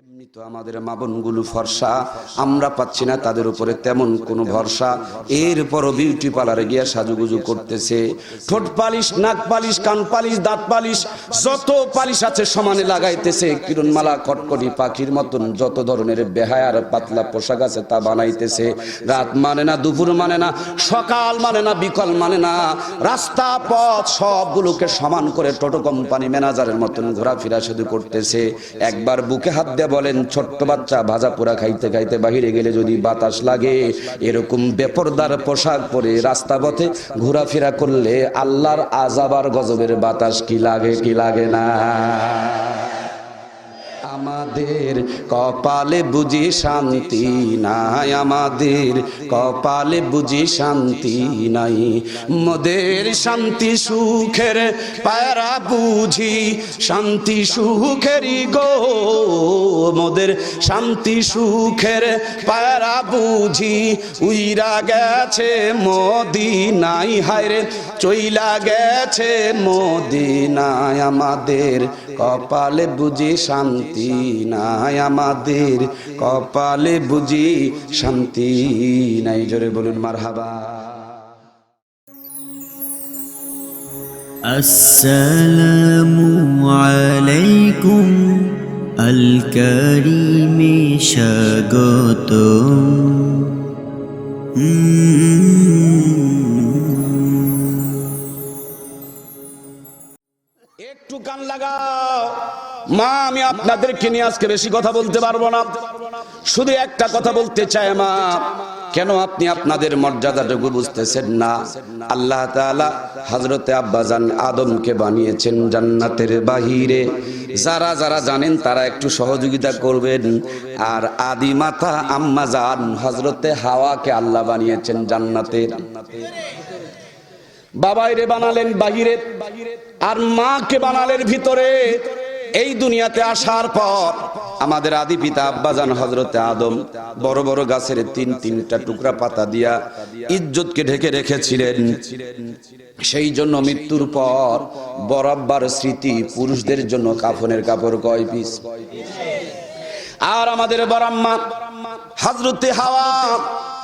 এমনি তো আমাদের মাবনগুলো ফর্সা, আমরা পাচ্ছি না তাদের উপরে তেমন কোনো ভরসা। এরপরও বিউটি পার্লারে গিয়া সাজুগুজু করতেছে। ঠোঁট পালিশ, নাক পালিশ, কান পালিশ, দাঁত পালিশ, যত পালিশ আছে সমানে লাগাইতেছে। কিরণমালা, কটকটি পাখির মতন যত ধরনের বেহায়ার পাতলা পোশাক আছে তা বানাইতেছে। রাত মানে না, দুপুর মানে না, সকাল মানে না, বিকল মানে না। রাস্তা, পথ সবগুলোকে সমান করে টোটো কোম্পানি ম্যানেজারের মতন ঘোরাফেরা শুধু করতেছে। একবার বুকে হাত দিয়ে বলেন, ছোট্ট বাচ্চা ভাজা পোড়া খাইতে খাইতে বাহিরে গেলে যদি বাতাস লাগে, এরকম বেপরদার পোশাক পরে রাস্তা পথে ঘোরাফেরা করলে আল্লাহর আজাবার গজবের বাতাস কি লাগে কি লাগে না? আমাদের কপালে বুঝি শান্তি নাই, আমাদের কপালে বুঝি শান্তি নাই। মোদের শান্তি সুখের পায়রা বুঝি, শান্তি সুখেরই গো। মোদের শান্তি সুখের পায়রা বুঝি, উইরা গেছে মোদি নাই হায়রে চইলা গেছে মোদি নাই আমাদের কপালে বুঝি শান্তি নাই আমাদের। কপালে বুঝি শান্তি নাই। জোরে বলুন মার হাবা আসসালামু আলাইকুম, আল কারিমে স্বাগতম। মা, আমি আপনাদেরকে নিয়ে আজকে বেশি কথা বলতে পারব না। শুধু একটা কথা বলতে চাই মা, কেন আপনি আপনাদের মর্যাদাটুকু বুঝতেছেন না? আল্লাহ তাআলা হযরতে আব্বাজান আদমকে বানিয়েছেন জান্নাতের বাহিরে। যারা যারা জানেন তারা একটু সহযোগিতা করবেন। আর আদি মাতা আম্মা জান হযরতে হাওয়াকে আল্লাহ বানিয়েছেন জান্নাতের। বাবাইরে বানালেন বাহিরে, আর মাকে বানালেন ভিতরে। এই দুনিয়াতে আসার পর আমাদের আদি পিতা আব্বাজান হজরতে আদম বড় বড় গাছের তিন তিনটা টুকরা পাতা দিয়া ইজ্জতকে ঢেকে রেখেছিলেন। সেই জন্য মৃত্যুর পর বরাব্বার স্মৃতি পুরুষদের জন্য কাফনের কাপড় কয় পিস। আর আমাদের বরাম্মা হাজরতে হাওয়া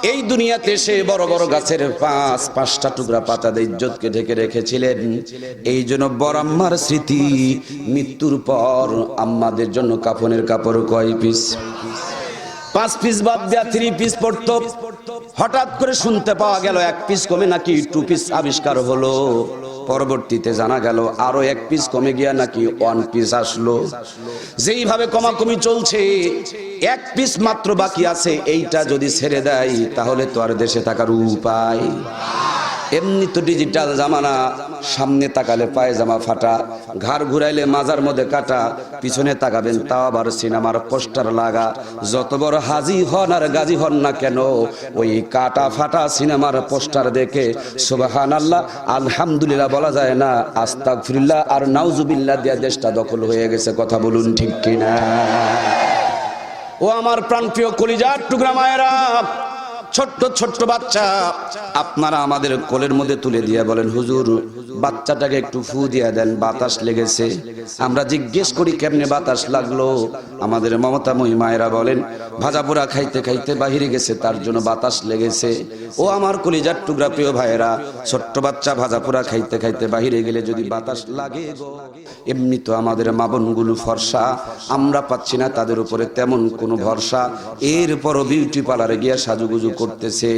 এই দুনিয়াতে সে বড় বড় গাছের পাঁচ, পাঁচটা টুকরা পাতা দিয়ে ইজ্জতকে ঢেকে রেখেছিলেন। এই জন্য বরাম্মার স্মৃতি, মৃত্যুর পর আম্মাদের জন্য কাফনের কাপড় কয় পিস? পাঁচ পিস বাদ দেয়া থ্রি পিস পড়তো। হঠাৎ করে শুনতে পাওয়া গেল, এক পিস কমে নাকি টু পিস আবিষ্কার হলো। পরবর্তীতে জানা গেল, আরও এক পিস কমে গিয়া নাকি ওয়ান পিস আসলো। যেইভাবে কমাকমি চলছে, এক পিস মাত্র বাকি আছে, এইটা যদি ছেড়ে দেয়, তাহলে তো আর দেশে থাকার উপায়। এমনি তো ডিজিটাল জামানা, সামনে তাকালে পায়জামা ফাটা, ঘাড় ঘুরাইলে মাজার মধ্যে কাটা, পিছনে তাকাবেন তাও আবার সিনেমার পোস্টার লাগা। যত বড় হাজি হন আর গাজী হন না কেন, ওই কাটা ফাটা সিনেমার পোস্টার দেখে সুবাহান আল্লাহ আলহামদুলিল্লাহ বলা যায় না, আস্তাগফিরুল্লাহ আর নাউজুবিল্লাহ দিয়া দেশটা দখল হয়ে গেছে, কথা বলুন ঠিক কিনা? ও আমার প্রাণপ্রিয় কলিজার টুকরা মায়েরা ছোট্ট ছোট্ট বাচ্চা আপনারা আমাদের কোলের মধ্যে তুলে দিয়ে বলেন, হুজুর, বাচ্চাটাকে একটু ফু দিয়ে দেন, বাতাস লেগেছে। আমরা জিজ্ঞেস করি, কেমনে বাতাস লাগল? আমাদের মমতা মায়েরা বলেন ভাজা পোড়া খাইতে খাইতে বাহিরে গেছে, তার জন্য বাতাস লেগেছে। ও আমার কলিজার টুকরা প্রিয় ভাইয়েরা, ছোট্ট বাচ্চা ভাজা পোড়া খাইতে খাইতে বাহিরে গেলে যদি বাতাস লাগে এমনি তো আমাদের মাবনগুলো ফর্সা, আমরা পাচ্ছি না তাদের উপরে তেমন কোনো ভরসা। এরপরও বিউটি পার্লারে গিয়া সাজুগুজু করতেছে।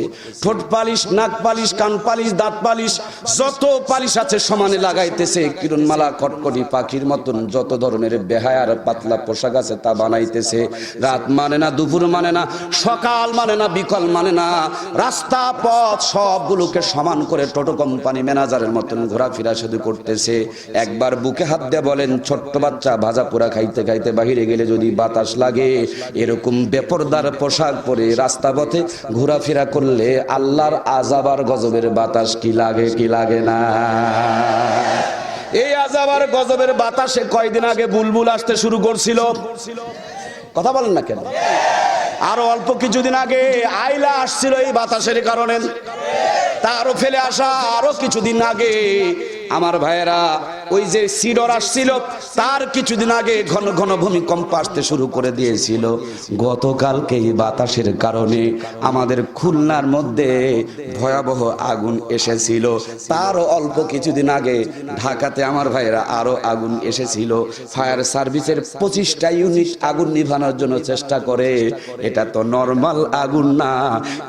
ঠোঁট পালিশ, নাক পালিশ, কান পালিশ, দাঁত পালিশ, যত পালিশ আছে সমানে লাগাইতেছে। কিরণমালা কটকটি পাখির মতন যত ধরনের বেহায়ার পাতলা পোশাক আছে তা বানাইতেছে। রাত মানে না, দুপুর মানে না, সকাল মানে না, বিকাল মানে না। রাস্তা, পথ সবগুলোকে সমান করে টোটো কোম্পানি ম্যানেজারের মতন ঘোরাফেরা শুধু করতেছে। একবার বুকে হাত দিয়ে বলেন, ছোট্ট বাচ্চা, ভাজা পোড়া খাইতে খাইতে বাহিরে গেলে যদি বাতাস লাগে, এরকম বেপরদার পোশাক পরে রাস্তা পথে ঘোরাফেরা করলে আল্লাহর আজাবার গজবের বাতাস কি লাগে কি লাগে না? এই আজাবার গজবের বাতাসে কয়দিন আগে বুলবুল আসতে শুরু করছিল? কথা বলেন না কেন? আরও অল্প কিছুদিন আগে আইলা আসছিল এই বাতাসের কারণে। তারও ফেলে আসা আরও কিছুদিন আগে। আমার ভাইয়েরা ওই যে সিডর আসছিল, তার কিছুদিন আগে ঘন ঘন ভূমিকম্প আসতে শুরু করে দিয়েছিল। গতকালকে এই বাতাসের কারণে আমাদের খুলনার মধ্যে ভয়াবহ আগুন এসেছিল। তারও অল্প কিছুদিন আগে ঢাকাতে আমার ভাইয়েরা আরও আগুন এসেছিল। ফায়ার সার্ভিসের পঁচিশটা ইউনিট আগুন নিভানোর জন্য চেষ্টা করে। এটা তো নর্মাল আগুন না।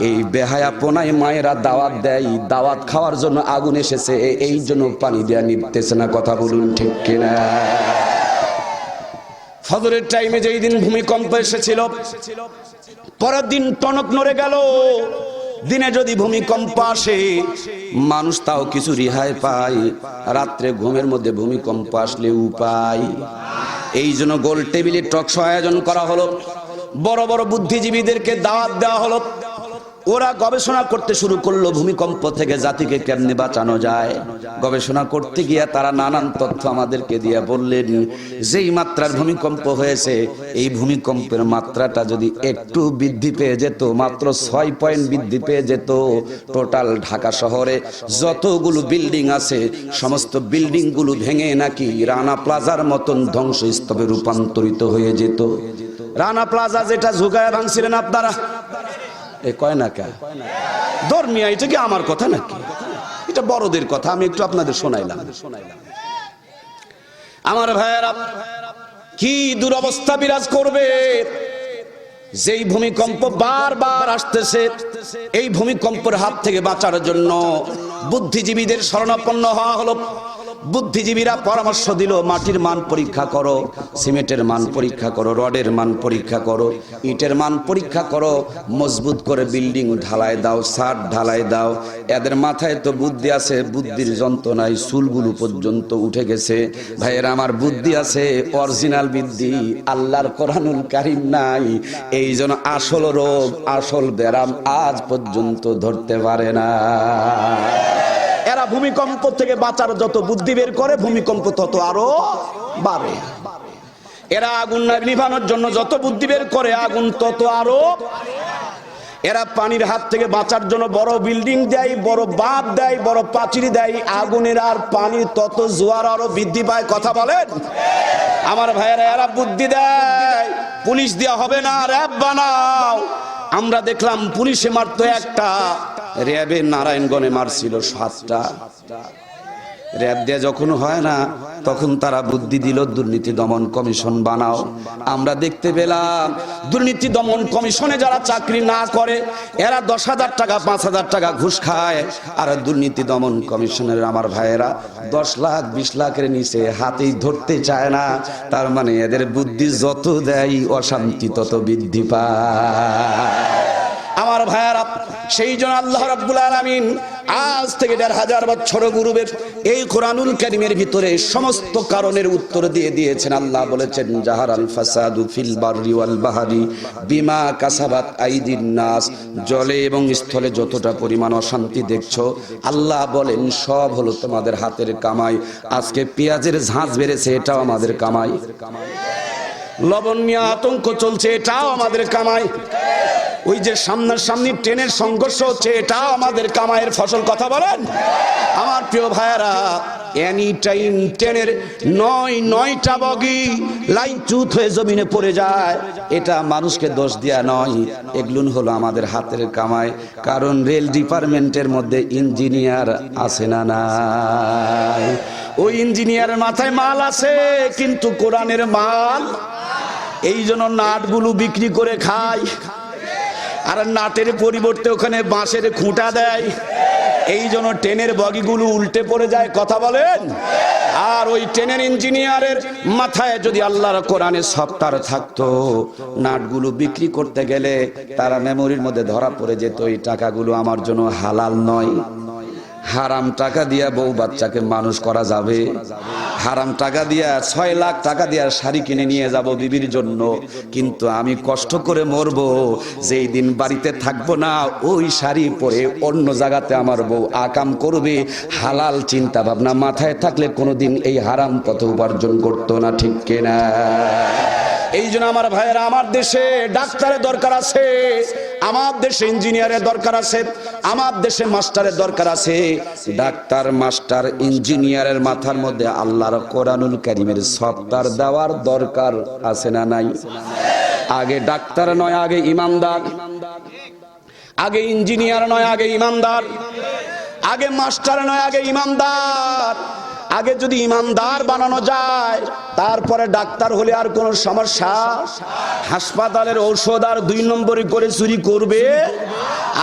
এই বেহায়া পোনায় মায়েরা দাওয়াত দেয়, দাওয়াত খাওয়ার জন্য আগুন এসেছে। এই জন্য পানি দেওয়া নিতেছে না, কথা বলুন ঠিক কিনা? ফজরের টাইমে যেই দিন ভূমিকম্প এসেছিল, পরের দিন টনক নড়ে গেল। দিনে যদি ভূমিকম্প আসে, মানুষ তাও কিছু রেহাই পায়। রাত্রে ঘুমের মধ্যে ভূমিকম্প আসলে উপায়। এই জন্য গোল টেবিলে টকস আয়োজন করা হলো। বড় বড় বুদ্ধিজীবীদেরকে দাওয়াত দেওয়া হলো। ওরা গবেষণা করতে শুরু করল, ভূমিকম্প থেকে জাতিকে কেমনে বাঁচানো যায়? গবেষণা করতে গিয়ে তারা নানান তথ্য আমাদেরকে দিয়ে বললেন, যেই মাত্রার ভূমিকম্প হয়েছে, এই ভূমিকম্পের মাত্রাটা যদি একটু বৃদ্ধি পেয়ে যেত, মাত্র ছয় পয়েন্ট বৃদ্ধি পেয়ে যেত টোটাল ঢাকা শহরে, যতগুলো বিল্ডিং আছে, সমস্ত বিল্ডিংগুলো ভেঙে নাকি রানা প্লাজার মতন ধ্বংসস্তবে রূপান্তরিত হয়ে যেত। রানা প্লাজা যেটা ঝুঁকায় ভাঙছিলেন আপনারা? এ কয় না কে? ধর্মিয়া, এটা কি আমার কথা নাকি? এটা বড়দের কথা, আমি একটু আপনাদের শোনাইলাম। আমার ভাইয়েরা, কি দুরবস্থা বিরাজ করবে? যেই ভূমিকম্প বারবার আসতেছে, এই ভূমিকম্পের হাত থেকে বাঁচার জন্য বুদ্ধিজীবীদের শরণাপন্ন হওয়া হলো। বুদ্ধিজীবীরা পরামর্শ দিল, মাটির মান পরীক্ষা করো, সিমেন্টের মান পরীক্ষা করো, রডের মান পরীক্ষা করো, ইটের মান পরীক্ষা করো, মজবুত করে বিল্ডিং ঢালাই দাও, সার ঢালাই দাও, এদের মাথায় তো বুদ্ধি আছে, বুদ্ধির যন্ত্রণায় চুলগুলো পর্যন্ত উঠে গেছে, ভাইয়ের, আমার বুদ্ধি আছে, অরিজিনাল বুদ্ধি, আল্লাহর কোরআনুল কারিম নাই, এই জন্য আসল রোগ, আসল ব্যারাম আজ পর্যন্ত ধরতে পারে না। এরা ভূমিকম্প থেকে বাঁচার যত বুদ্ধি বের করে, ভূমিকম্প তত আরও বাড়ে। এরা আগুন নিভানোর জন্য যত বুদ্ধি বের করে, আগুন তত আরও এরা পানির হাত থেকে বাঁচার জন্য বড় বিল্ডিং দেয়, বড় বাঁধ দেয়, বড় পাঁচিরি দেয়। আগুনের আর পানির তত জোয়ার আরও বৃদ্ধি পায়, কথা বলেন? আমার ভাইয়েরা, এরা বুদ্ধি দেয়। পুলিশ দেওয়া হবে না, র্যাব বানাও। আমরা দেখলাম পুলিশে মারতো একটা। র্যাবে নারায়ণগণে মারছিল সাতটা। র্যাব দিয়ে যখন হয় না, তখন তারা বুদ্ধি দিল, দুর্নীতি দমন কমিশন বানাও। আমরা দেখতে পেলাম, দুর্নীতি দমন কমিশনে যারা চাকরি না করে, এরা দশ হাজার টাকা, পাঁচ হাজার টাকা ঘুষ খায়। আর দুর্নীতি দমন কমিশনের আমার ভাইয়েরা দশ লাখ, বিশ লাখের নিচে হাতেই ধরতে চায় না। তার মানে এদের বুদ্ধি যত দেয়, অশান্তি তত বৃদ্ধি পায়। আমার ভাইয়ারা সেই জন্য আল্লাহ রাব্বুল আলামিন আজ থেকে দেড় হাজার বছর পূর্বের এই কোরআনুল কারিমের ভিতরে সমস্ত কারণের উত্তর দিয়ে দিয়েছেন। আল্লাহ বলেছেন, জাহার আল ফাসাদু ফিল বাররি ওয়াল বাহারি বিমা কাসাবাত আইদিন নাস। জলে এবং স্থলে যতটা পরিমাণ অশান্তি দেখছ, আল্লাহ বলেন, সব হলো তোমাদের হাতের কামাই। আজকে পেঁয়াজের ঝাঁজ বেড়েছে, এটাও আমাদের কামাই। লবণ নিয়ে আতঙ্ক চলছে, এটাও আমাদের কামাই। ওই যে সামনার সামনি ট্রেনের সংঘর্ষ হচ্ছে, এটাও আমাদের কামাইয়ের ফসল কথা বলেন? আমার প্রিয় ভাইয়ারা এনি টাইম ট্রেনের নয়, নয়টা বগি লাইন চুত হয়ে জমিনে পড়ে যায়, এটা মানুষকে দোষ দেয়া নয়। এগুলো হলো আমাদের হাতের কামাই, কারণ রেল ডিপার্টমেন্টের মধ্যে ইঞ্জিনিয়ার আছে না নাই? ওই ইঞ্জিনিয়ারের মাথায় মাল আছে, কিন্তু কোরআনের মাল এই জন্য নাটগুলো বিক্রি করে খায়। আর নাটের পরিবর্তে ওখানে বাঁশের খুঁটা দেয়। এই জন্য ট্রেনের বগিগুলো উল্টে পড়ে যায়, কথা বলেন? আর ওই ট্রেনের ইঞ্জিনিয়ারের মাথায় যদি আল্লাহর কোরআনে সপ্তাহ থাকতো, নাটগুলো বিক্রি করতে গেলে তারা মেমোরির মধ্যে ধরা পড়ে যেত, এই টাকাগুলো আমার জন্য হালাল নয়। হারাম টাকা দিয়া বউ বাচ্চাকে মানুষ করা যাবে। হারাম টাকা দিয়া ছয় লাখ টাকা দিয়া শাড়ি কিনে নিয়ে যাব বিবির জন্য। কিন্তু আমি কষ্ট করে মরবো, যেই দিন বাড়িতে থাকব না, ওই শাড়ি পরে অন্য জায়গাতে আমার বউ আকাম করবে। হালাল চিন্তা ভাবনা মাথায় থাকলে কোনোদিন এই হারাম পথ উপার্জন করতো না, ঠিক কিনা? এই জন্য আমার ভাইয়েরা, আমার দেশে ডাক্তারের দরকার আছে, আমার দেশে ইঞ্জিনিয়ারের দরকার আছে, আমার দেশে মাস্টারের দরকার আছে। ডাক্তার, মাস্টার, ইঞ্জিনিয়ারের মাথার মধ্যে আল্লাহর কোরআনুল কারিমের সফটওয়্যার দেওয়ার দরকার আছে না নাই? আগে ডাক্তার নয়, আগে ইমানদার আগে ইঞ্জিনিয়ার নয়, আগে ইমানদার আগে মাস্টার নয়, আগে ইমানদার আগে যদি ইমানদার বানানো যায়, তারপরে ডাক্তার হলে আর কোনো সমস্যা? হাসপাতালের ঔষধ আর দুই নম্বরই করে চুরি করবে?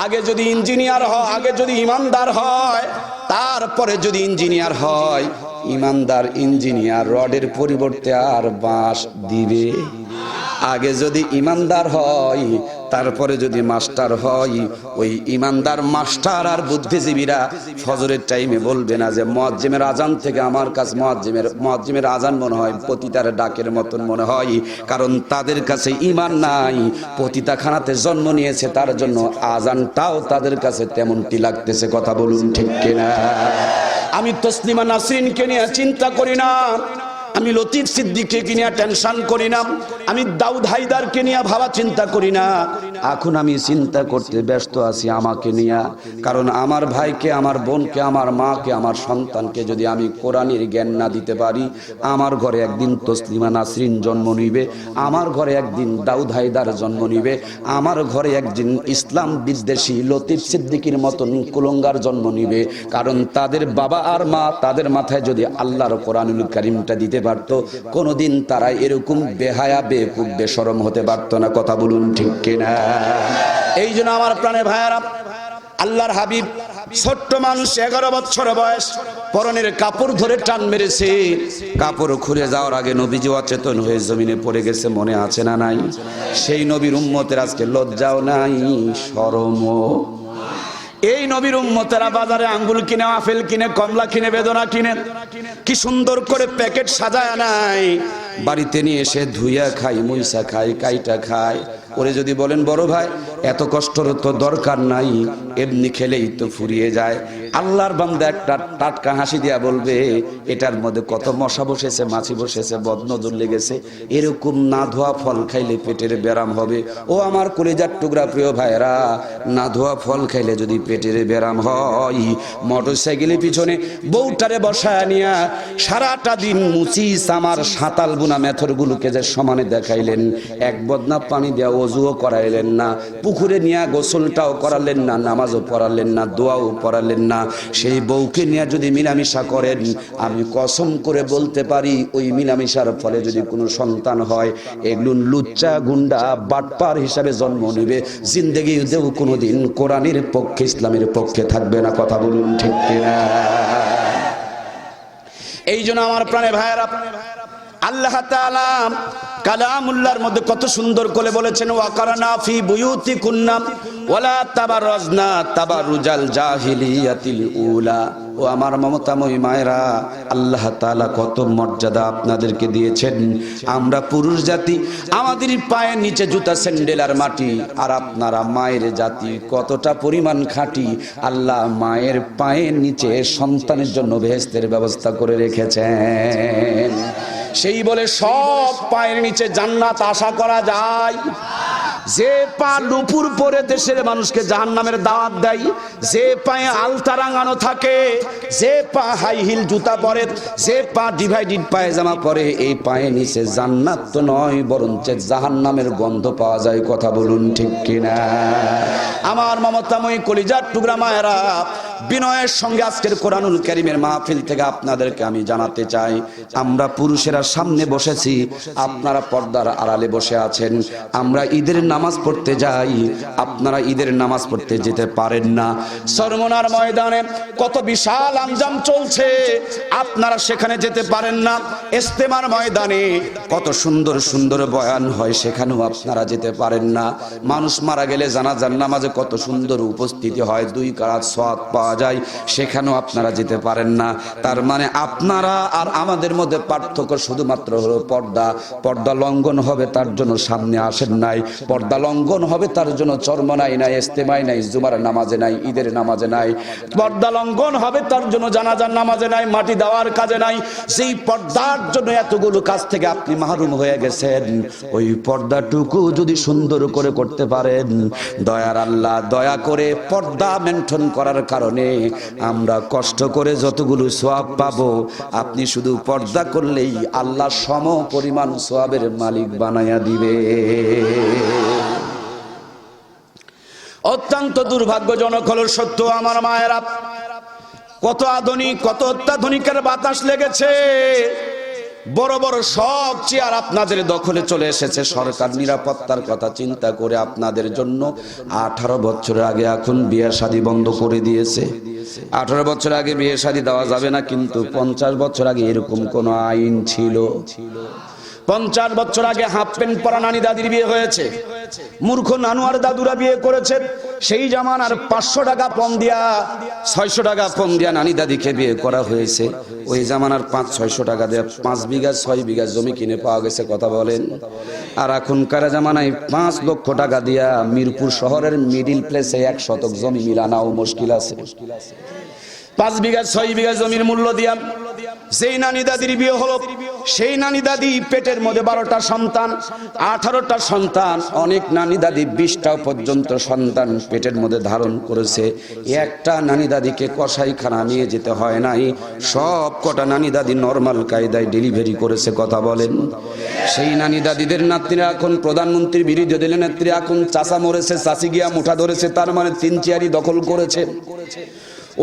আগে যদি ইঞ্জিনিয়ার হয় আগে যদি ইমানদার হয়, তারপরে যদি ইঞ্জিনিয়ার হয়, ইমানদার ইঞ্জিনিয়ার রডের পরিবর্তে আর বাঁশ দিবে? আগে যদি ইমানদার হয়, তারপরে যদি মাস্টার হয়, ওই ইমানদার মাস্টার আর বুদ্ধিজীবীরা ফজরের টাইমে বলবে না যে মজ্জিমের আজান থেকে আমার কাছে মজ্জিমের মজ্জিমের আজান মনে হয় পতিতার ডাকের মতন মনে হয়, কারণ তাদের কাছে ইমান নাই, পতিতাখানাতে জন্ম নিয়েছে, তার জন্য আজানটাও তাদের কাছে তেমনটি লাগতেছে। কথা বলুন ঠিক কিনা? আমি তসলিমা নাসরিনকে নিয়ে চিন্তা করি না। আমি লতিফ সিদ্দিককে নিয়ে টেনশন করি না, আমি দাউদ হায়দারকে নিয়ে ভাবা চিন্তা করি না। এখন আমি চিন্তা করতে ব্যস্ত আছি আমাকে নিয়ে, কারণ আমার ভাইকে, আমার বোনকে, আমার মাকে, আমার সন্তানকে যদি আমি কোরআনের জ্ঞান না দিতে পারি, আমার ঘরে একদিন তসলিমা নাসরিন জন্ম নিবে, আমার ঘরে একদিন দাউদ হায়দার জন্ম নিবে, আমার ঘরে একদিন ইসলাম বিদ্বেষী লতিফ সিদ্দিকির মতন কুলঙ্গার জন্ম নিবে, কারণ তাদের বাবা আর মা তাদের মাথায় যদি আল্লাহর কোরআনুল কারিমটা দিতে পারত, কোনোদিন তারা এরকম বেহায়া, বেকুব বেসরম হতে পারত না। কথা বলুন ঠিক কিনা? এই জন্য আমার প্রাণে ভাইয়ারা, আল্লাহর হাবিব ছোট্ট মানুষ, এগারো বছর বয়স, পরনের কাপড় ধরে টান মেরেছে। কাপড় খুলে যাওয়ার আগে নবীজি অচেতন হয়ে জমিনে পড়ে গেছে, মনে আছে না নাই? সেই নবীর উম্মতের আজকে লজ্জাও নাই, শরমও এই নবীর উম্মতেরা বাজারে আঙ্গুল কিনে, আপেল কিনে, কমলা কিনে, বেদনা কিনে। কি সুন্দর করে প্যাকেট সাজায় নাই বাড়িতে নিয়ে এসে ধুইয়া খাই মইসা খাই কাইটা খাই ওরে যদি বলেন, বড় ভাই, এত কষ্টর তো দরকার নাই, এমনি খেলেই তো ফুরিয়ে যায়। আল্লাহর বান্দা একটা টাটকা হাসি দিয়া বলবে, এটার মধ্যে কত মশা বসেছে, মাছি বসেছে, বদনজর লেগেছে, এরকম না ধোয়া ফল খাইলে পেটের ব্যারাম হবে। ও আমার কলেজার টুকরা প্রিয় ভাইরা না ধোয়া ফল খাইলে যদি পেটের ব্যারাম হয় মোটর সাইকেলের পিছনে বউটারে বসায় নিয়া সারাটা দিন মুচি সামার সাঁতাল বুনা মেথরগুলোকে যে সমানে দেখাইলেন। এক বদনা পানি দেওয়া অজুও করাইলেন না, পুকুরে নিয়ে গোসলটাও করালেন না, নামাজও পড়ালেন না, দোয়াও পড়ালেন না সেই বউকে নিয়ে যদি মিলামিশা করেন, আমি কসম করে বলতে পারি, ওই মিলামিশার ফলে যদি কোনো সন্তান হয় এগুলো লুচ্চা গুন্ডা বাটপার হিসাবে জন্ম নেবে। জিন্দগিতেও কোনোদিন কোরআনের পক্ষে, ইসলামের পক্ষে থাকবে না, কথা বলুন ঠিক কিনা? এই জন্য আমার প্রাণে ভাইয়েরা, আল্লাহ তাআলা কালামুল্লাহর মধ্যে কত সুন্দর করে বলেছেন ওয়াকারানা ফি বুয়ুতি কুন্নাম ওয়ালা তাবাররাজনা তাবারুজাল জাহিলিয়াতিল উলা। ও আমার মমতাময়ী মায়েরা, আল্লাহ তাআলা কত মর্যাদা আপনাদেরকে দিয়েছেন। আমরা পুরুষ জাতি, আমাদের পায়ের নিচে জুতা, স্যান্ডেল আর মাটি, আর আপনারা মায়ের জাতি কতটা পরিমাণ খাঁটি। আল্লাহ মায়ের পায়ের নিচে সন্তানের জন্য বেহেস্তের ব্যবস্থা করে রেখেছেন। সেই বলে সব পায়ের নিচে জান্নাত আশা করা যায়। যে পা লুপুর পরে দেশের মানুষকে জাহান নামের দাওয়াত দেয়, যে পায়ে আলতা রাঙানো থাকে, যে পা হাই হিল জুতা পরে, যে পা ডিভাইডেড পায়ে জামা পরে, এই পায়ে নিচে জান্নাত তো নয়, বরঞ্চ জাহান নামের গন্ধ পাওয়া যায়, কথা বলুন ঠিক কিনা? আমার মমতাময়ী কলিজার টুকরা মায়েরা বিনয়ের সঙ্গে আজকের কোরআনুল করিমের মাহফিল থেকে আপনাদেরকে আমি জানাতে চাই। আমরা পুরুষেরা সামনে বসেছি, আপনারা পর্দার আড়ালে বসে আছেন। আমরা ঈদের নামাজ পড়তে যাই, আপনারা ঈদের নামাজ পড়তে যেতে পারেন না। সরমনার ময়দানে কত বিশাল আঞ্জাম চলছে, আপনারা সেখানে যেতে পারেন না। ইস্তেমার ময়দানে কত সুন্দর সুন্দর বয়ান হয়, সেখানেও আপনারা যেতে পারেন না। মানুষ মারা গেলে জানাজার নামাজে কত সুন্দর উপস্থিতি হয়, দুই কারাত সৎ পাওয়া পাওয়া যায়, সেখানেও আপনারা যেতে পারেন না। তার মানে আপনারা আর আমাদের মধ্যে পার্থক্য শুধুমাত্র হলো পর্দা। পর্দা লঙ্ঘন হবে, তার জন্য সামনে আসেন নাই। পর্দা লঙ্ঘন হবে, তার জন্য চর্মনাই নাই ইস্তেমাই নাই, জুমার নামাজে নাই, ঈদের নামাজে নাই। পর্দা লঙ্ঘন হবে, তার জন্য জানাজার নামাজে নাই, মাটি দেওয়ার কাজে নাই। সেই পর্দার জন্য এতগুলো কাজ থেকে আপনি মাহরুম হয়ে গেছেন, ওই পর্দাটুকু যদি সুন্দর করে করতে পারেন, দয়ার আল্লাহ, দয়া করে পর্দা মেনটেন করার কারণে আমরা কষ্ট করে যতগুলো সোয়াব পাবো, আপনি শুধু পর্দা করলেই আল্লাহ সম পরিমাণ সোয়াবের মালিক বানায়া দিবে। অত্যন্ত দুর্ভাগ্যজনক হল সত্য আমার মায়েরা, কত আধুনিক, কত অত্যাধুনিকের বাতাস লেগেছে। বড় বড় সব চেয়ার আপনাদের দখলে চলে এসেছে। সরকার নিরাপত্তার কথা চিন্তা করে আপনাদের জন্য আঠারো বছর আগে এখন বিয়ে শাদী বন্ধ করে দিয়েছে। আঠারো বছর আগে বিয়ে শাদী দেওয়া যাবে না, কিন্তু পঞ্চাশ বছর আগে এরকম কোন আইন ছিল। পঞ্চাশ বছর আগে হাফ প্যান্ট পরা নানি দাদির বিয়ে হয়েছে। মূর্খ নানু আর দাদুরা বিয়ে করেছে। সেই জামান আর পাঁচশো টাকা পণ দিয়া, ছয়শো টাকা পণ দিয়া নানি দাদিকে বিয়ে করা হয়েছে। ওই জামানার পাঁচ, ছয়শো টাকা দিয়ে পাঁচ বিঘা, ছয় বিঘা জমি কিনে পাওয়া গেছে, কথা বলেন। আর এখনকার জামানায় পাঁচ লক্ষ টাকা দিয়া মিরপুর শহরের মিডিল প্লেসে এক শতক জমি মিলানাও মুশকিল আছে। পাঁচ বিঘা, ছয় বিঘা জমির মূল্য দিয়া সেই নানি দাদির বিয়ে হলো সেই নানি দাদি পেটের মধ্যে বারোটা সন্তান, আঠারোটা সন্তান, অনেক নানি দাদি বিশটা পর্যন্ত সন্তান পেটের মধ্যে ধারণ করেছে। একটা নানি দাদিকে কসাইখানা নিয়ে যেতে হয় নাই। সব কটা নানি দাদি নর্মাল কায়দায় ডেলিভারি করেছে, কথা বলেন। সেই নানি দাদিদের নাতনিরা এখন প্রধানমন্ত্রীর বিরোধী দলের নেত্রী, এখন চাচা মরেছে, চাচি গিয়া মুঠা ধরেছে, তার মানে তিন চেয়ারি দখল করেছে।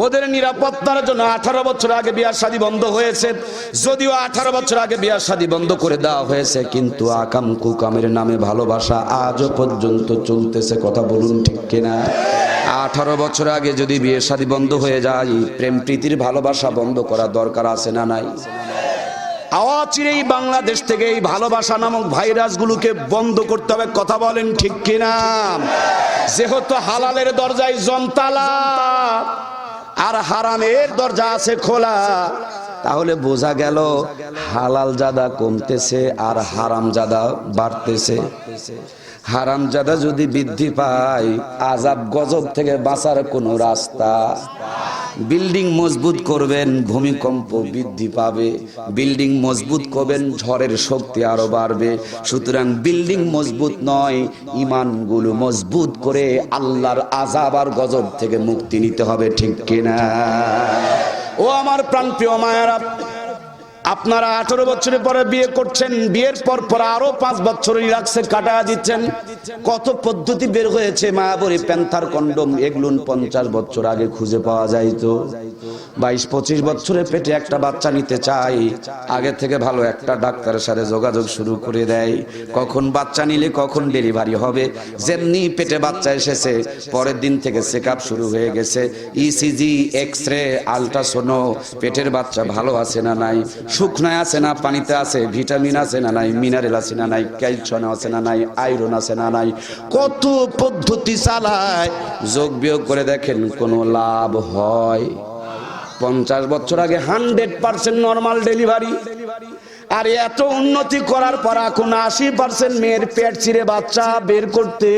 ওদের নিরাপত্তার জন্য আঠারো বছর আগে বিয়ার শাদী বন্ধ হয়েছে। যদিও আঠারো বছর আগে বিয়ার শাদী বন্ধ করে দেওয়া হয়েছে, কিন্তু আকাম কুকামের নামে ভালোবাসা আজও পর্যন্ত চলতেছে। কথা বলুন ঠিক কিনা? আঠারো বছর আগে যদি বিয়ে শাদী বন্ধ হয়ে যায়, প্রেম প্রীতির ভালোবাসা বন্ধ করা দরকার আছে না নাই? আওয়াচিরেই বাংলাদেশ থেকে এই ভালোবাসা নামক ভাইরাসগুলোকে বন্ধ করতে হবে। কথা বলেন ঠিক কিনা? যেহেতু হালালের দরজায় জমতালা। আর হারামের দরজা আছে খোলা। তাহলে বোঝা গেল হালাল জাদা কমতেছে আর হারাম জাদা বাড়তেছে। হারাম জাদা যদি বৃদ্ধি পায় আজাব গজব থেকে বাঁচার কোনো রাস্তা বিল্ডিং মজবুত করবেন, ভূমিকম্প বৃদ্ধি পাবে। বিল্ডিং মজবুত করবেন, ঝড়ের শক্তি আরও বাড়বে। সুতরাং বিল্ডিং মজবুত নয়, ইমানগুলো মজবুত করে আল্লাহর আজাব আর গজব থেকে মুক্তি নিতে হবে, ঠিক কিনা? ও আমার প্রাণপ্রিয় মায়েরা আপনারা আঠারো বছরের পরে বিয়ে করছেন, বিয়ের পর পর আরও পাঁচ বছর রিলাক্সে কাটা দিচ্ছেন। কত পদ্ধতি বের হয়েছে মায়াবরী প্যান্থার কন্ডম এগুলো পঞ্চাশ বছর আগে খুঁজে পাওয়া যাইতো। বাইশ পঁচিশ বছরের পেটে একটা বাচ্চা নিতে চাই আগে থেকে ভালো একটা ডাক্তারের সাথে যোগাযোগ শুরু করে দেয়। কখন বাচ্চা নিলে কখন ডেলিভারি হবে, যেমনি পেটে বাচ্চা এসেছে, পরের দিন থেকে চেক শুরু হয়ে গেছে। ইসিজি এক্স রে আলট্রাসোনো, পেটের বাচ্চা ভালো আছে না নাই শুকনায় আছে না, পানিতে আছে, ভিটামিন আছে না নাই মিনারেল আছে না নাই, ক্যালসিয়াম আছে না নাই আয়রন আছে না নাই, কত পদ্ধতি চালায়। যোগ বিয়োগ করে দেখেন, কোনো লাভ হয়। পঞ্চাশ বছর আগে হান্ড্রেড পার্সেন্ট নর্মাল ডেলিভারি আর এত উন্নতি করার পর এখন আশি পার্সেন্ট মেয়ের পেট চিরে বাচ্চা বের করতে।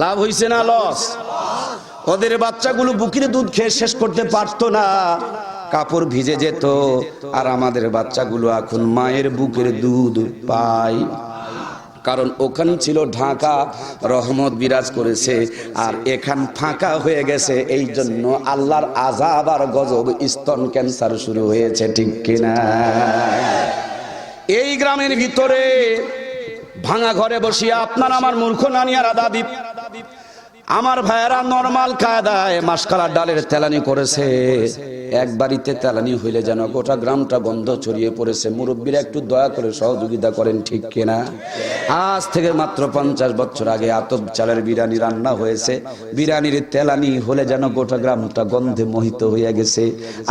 লাভ হইছে না লস ওদের বাচ্চাগুলো বুকির দুধ খেয়ে শেষ করতে পারতো না। কাপড় ভিজে যেত, আর আমাদের বাচ্চাগুলো এখন মায়ের বুকের দুধ পায়। কারণ ওখান ছিল ঢাকা, রহমত বিরাজ করেছে, আর এখান ফাঁকা হয়ে গেছে। এই জন্য আল্লাহর আজাব আর গজব স্তন ক্যান্সার শুরু হয়েছে, ঠিক কিনা? এই গ্রামের ভিতরে ভাঙা ঘরে বসিয়া আপনার আমার মূর্খ নানিয়ারা দাবি আমার ভাইয়েরা নর্মাল কায়দায় মাসকালার ডালের তেলানি করেছে। এক বাড়িতে তেলানি হইলে যেন গোটা গ্রামটা গন্ধ ছড়িয়ে পড়েছে। মুরব্বীরা একটু দয়া করে সহযোগিতা করেন, ঠিক কিনা? আজ থেকে মাত্র পঞ্চাশ বছর আগে আতপ চালের বিরিয়ানি রান্না হয়েছে। বিরিয়ানির তেলানি হলে যেন গোটা গ্রামটা গন্ধে মোহিত হয়ে গেছে।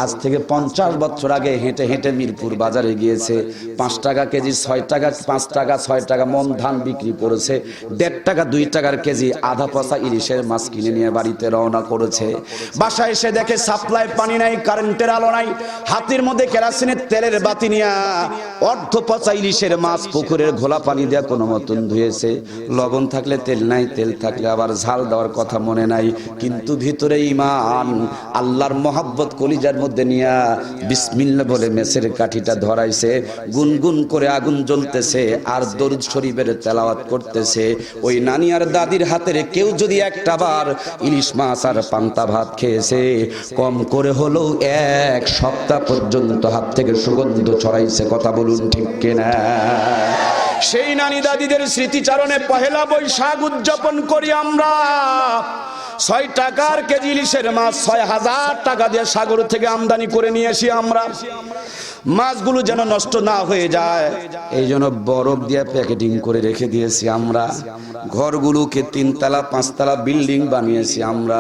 আজ থেকে পঞ্চাশ বছর আগে হেঁটে হেঁটে মিরপুর বাজারে গিয়েছে। পাঁচ টাকা কেজি, ছয় টাকা, পাঁচ টাকা, ছয় টাকা মন ধান বিক্রি করেছে। দেড় টাকা, দুই টাকার কেজি আধা পয়সা ইলিশের মাছ কিনে নিয়ে বাড়িতে রওনা করেছে। বাসায় এসে দেখে সাপ্লাই পানি নাই, কারেন্টের আলো নাই, হাতের মধ্যে কেরাসিনের তেলের বাতি নিয়া অর্ধ পচা ইলিশের মাছ পুকুরের ঘোলা পানি দেওয়া কোনো মতন ধুয়েছে। লবণ থাকলে তেল নাই, তেল থাকলে আবার ঝাল দেওয়ার কথা মনে নাই। কিন্তু ভিতরে ইমান আল্লাহর মহাব্বত কলিজার মধ্যে নিয়া বিসমিল্লা বলে মেসের কাঠিটা ধরাইছে। গুনগুন করে আগুন জ্বলতেছে, আর দরুদ শরীফের তেলাওয়াত করতেছে। ওই নানি আর দাদির হাতের কেউ যদি একটা বার ইলিশ মাছ আর পান্তা ভাত খেয়েছে। কম করে হলেও এক সপ্তাহ পর্যন্ত হাত থেকে সুগন্ধ ছড়াইছে, কথা বলুন ঠিক কিনা? সেই নানি দাদিদের স্মৃতিচারণে পহেলা বৈশাখ উদযাপন করি আমরা। ছয় টাকার কেজি ইলিশের মাছ, ছয় হাজার টাকা দিয়ে সাগর থেকে আমদানি করে নিয়ে আসি আমরা। মাছগুলো যেন নষ্ট না হয়ে যায়। এই জন্য বরফ দিয়ে প্যাকেটিং করে রেখে দিয়েছি আমরা। ঘরগুলোকে তিনতলা, পাঁচতলা বিল্ডিং বানিয়েছি আমরা।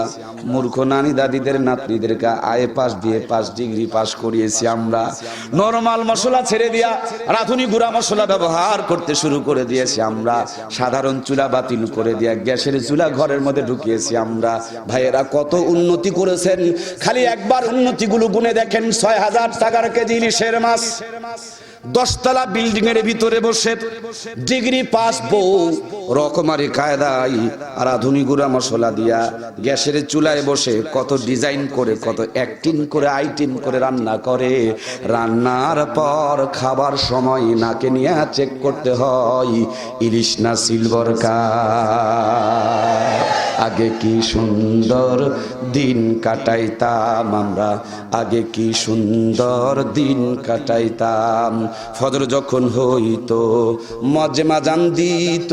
মূর্খ নানি দাদিদের, নাতনিদেরকে আয়ে পাস দিয়ে পাস ডিগ্রি পাস করিয়েছি আমরা। নরমাল মশলা ছেড়ে দিয়া রাঁধুনি গুঁড়া মশলা ব্যবহার করতে শুরু করে দিয়েছি আমরা। সাধারণ চুলা বাতিল করে দিয়া গ্যাসের চুলা ঘরের মধ্যে ঢুকিয়েছি আমরা। ভাইয়েরা, কত উন্নতি করেছেন। খালি একবার উন্নতিগুলো গুনে দেখেন, ছয় হাজার টাকার কেজি ইলিশের মাছ। দশতলা বিল্ডিং এর ভিতরে বসে ডিগ্রি পাস বউ, রকমারি কায়দায় আর আধুনিক গুঁড়া মশলা দিয়া গ্যাসের চুলায় বসে কত ডিজাইন করে, কত অ্যাক্টিং করে আইটিং করে রান্না করে। রান্নার পর খাবার সময় নাকে নিয়ে চেক করতে হয়, ইলিশ না সিলভার কা আগে কি সুন্দর দিন কাটাইতাম আমরা? আগে কি সুন্দর দিন কাটাইতাম? ফজর যখন হইত মজমা জান দিত,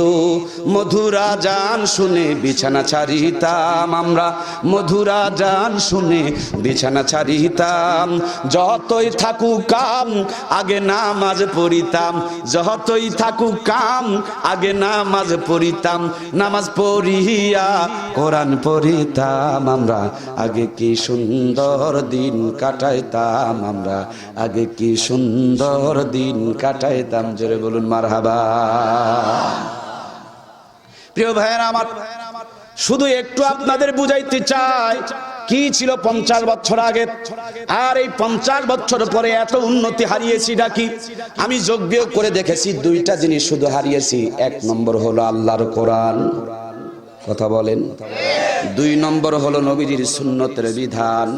মধুরা জান শুনে বিছানা ছাড়িতাম আমরা। মধুরা জান শুনে বিছানা ছাড়িতাম। যতই থাকুক কাম আগে নামাজ পড়িতাম। যতই থাকুক কাম আগে নামাজ পড়িতাম। নামাজ পড়িয়া কোরআন পড়িতাম আমরা, আগে কি সুন্দর দিন কাটাইতাম আমরা, আগে কি সুন্দর দিন কাটাইতাম, জোরে বলুন মার প্রিয় ভাইয়েরা আমার, শুধু একটু আপনাদের বুঝাইতে চাই, কি ছিল পঞ্চাশ বছর আগে? আর এই পঞ্চাশ বছর পরে এত উন্নতি হারিয়েছি নাকি? আমি যোগ করে দেখেছি, দুইটা জিনিস শুধু হারিয়েছি, এক নম্বর হলো আল্লাহর কোরআন। কথা বলেন। দুই নম্বর হলো নবীজির সুন্নতের বিধান।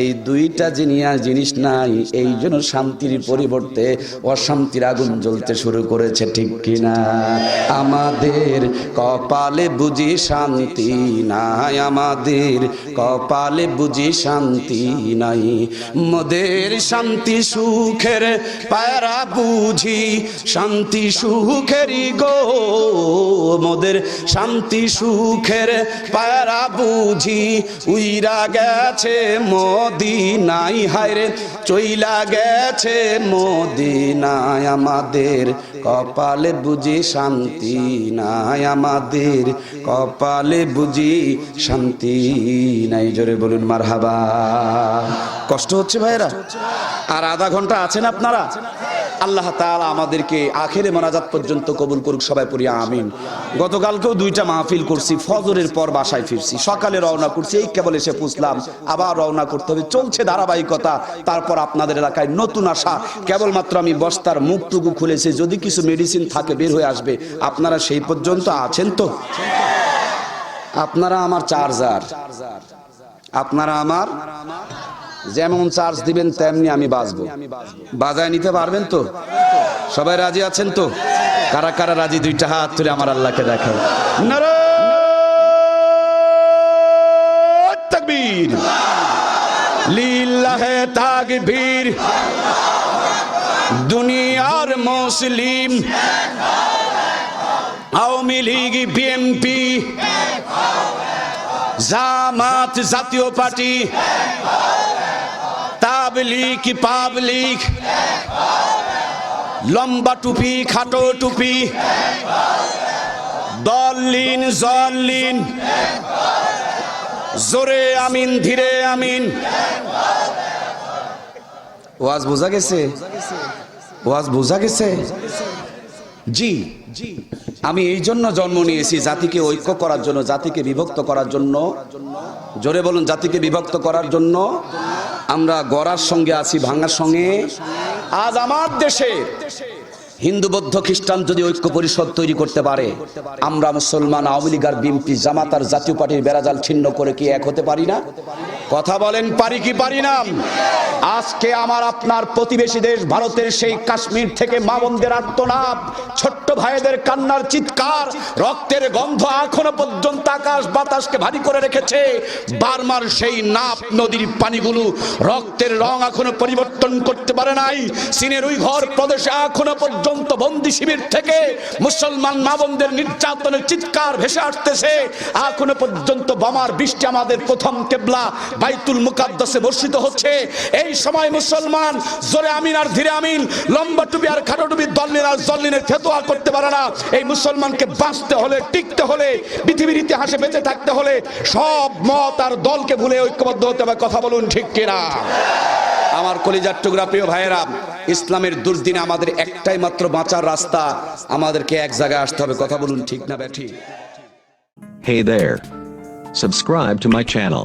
এই দুইটা জিনিয়া জিনিস নাই, এই জন্য শান্তির পরিবর্তে অশান্তির আগুন জ্বলতে শুরু করেছে, ঠিক কিনা? আমাদের কপালে বুঝি শান্তি নাই, আমাদের কপালে বুঝি শান্তি নাই। মোদের শান্তি সুখের পায়রা বুঝি, শান্তি সুখেরই গো। মোদের শান্তি সুখের পায়রা বুঝি উইরা গেছে মদি মদিনাই, হায়রে চইলা গেছে মদিনায় আমাদের। কপালে বুঝি শান্তি নাই আমাদের। কপালে বুঝি শান্তি নাই। জোরে বলুন মার হাবা কষ্ট হচ্ছে ভাইরা আর আধা ঘণ্টা আছেন আপনারা? আল্লাহ তাআলা আমাদেরকে আখেরে মোনাজাত পর্যন্ত কবুল করুক, সবাই পড়ি আমিন। গতকালকেও দুইটা মাহফিল করছি, ফজরের পর বাসায় ফিরছি, সকালে রওনা করছি, এই কেবল এসে পুষলাম আবার রওনা করতে হবে, চলছে ধারাবাহিকতা, তারপর আপনাদের এলাকায় নতুন আসা কেবলমাত্র আমি বস্তার মুখটুকু খুলেছি, যদি কিছু মেডিসিন থাকে, বের হয়ে আসবে, আপনারা সেই পর্যন্ত আছেন তো? আপনারা আমার চার্জার আপনারা আমার যেমন চার্জ দিবেন, তেমনি আমি বাঁচবো। বাজায় নিতে পারবেন তো? সবাই রাজি আছেন তো? কারা কারা রাজি? দুইটা হাত তুলে আমার আল্লাহকে দেখেন তাকবীর। লিল্লাহে তাকবীর। দুনিয়ার মুসলিম। আওয়ামী লীগ, বিএনপি। জামাত জাতীয় পার্টি। তাবলিক পাবলিক। লম্বা টুপি, খাটো টুপি। দলিন জলিন জোরে আমিন, ধীরে আমিন। ওয়াজ বোঝা গেছে? ওয়াজ বোঝা গেছে? জি জি, আমি এই জন্য জন্ম নিয়েছি জাতিকে ঐক্য করার জন্য, জাতিকে বিভক্ত করার জন্য। জোরে বলুন, জাতিকে বিভক্ত করার জন্য। গড়ার সঙ্গে আছি, ভাঙার সঙ্গে। আজ আমার দেশে হিন্দু, বৌদ্ধ, খ্রিস্টান যদি ঐক্য পরিষদ তৈরি করতে পারে, আমরা মুসলমান, আওয়ামী লীগ আর বিএনপি জামাতার জাতীয় পার্টির বেড়াজাল ছিন্ন করে কি এক হতে পারি না? কথা বলেন, পারি কি পারি না? আজকে আমার আপনার প্রতিবেশী দেশ ভারতের সেই কাশ্মীর থেকে মা বোনদের ছোট্ট ভাইদের কান্নার চিৎকার, রক্তের গন্ধ এখনও পর্যন্ত আকাশ বাতাসকে ভারী করে রেখেছে। বারমার সেই নাপ নদীর পানিগুলো রক্তের রং এখনও পরিবর্তন করতে পারে নাই। চীনের ওই ঘর প্রদেশে এখনও পর্যন্ত বন্দি শিবির থেকে মুসলমান মা বোনদের নির্যাতনের চিৎকার ভেসে আসতেছে। এখনও পর্যন্ত বোমার বৃষ্টি আমাদের প্রথম কেবলা বাইতুল মুকাদ্দাসে বর্ষিত হচ্ছে। এই সময় মুসলমান জোরে আমিন আর ধীরে আমিন, লম্বা টুপি আর খাটো টুপি দল্লিন আর জল্লিনের ফেতোয়া করতে পারে না। এই মুসলমানকে বাঁচতে হলে, টিকতে হলে, পৃথিবীর ইতিহাসে বেঁচে থাকতে হলে সব মত আর দলকে ভুলে ঐক্যবদ্ধ হতে হবে। কথা বলুন ঠিক কিনা? আমার কলিজার টুকরা প্রিয় ভাইয়েরা, ইসলামের দুর্দিনে আমাদের একটাই মাত্র বাঁচার রাস্তা, আমাদেরকে এক জায়গায় আসতে হবে। কথা বলুন ঠিক না, ব্যাঠি? Hey there. Subscribe to my channel.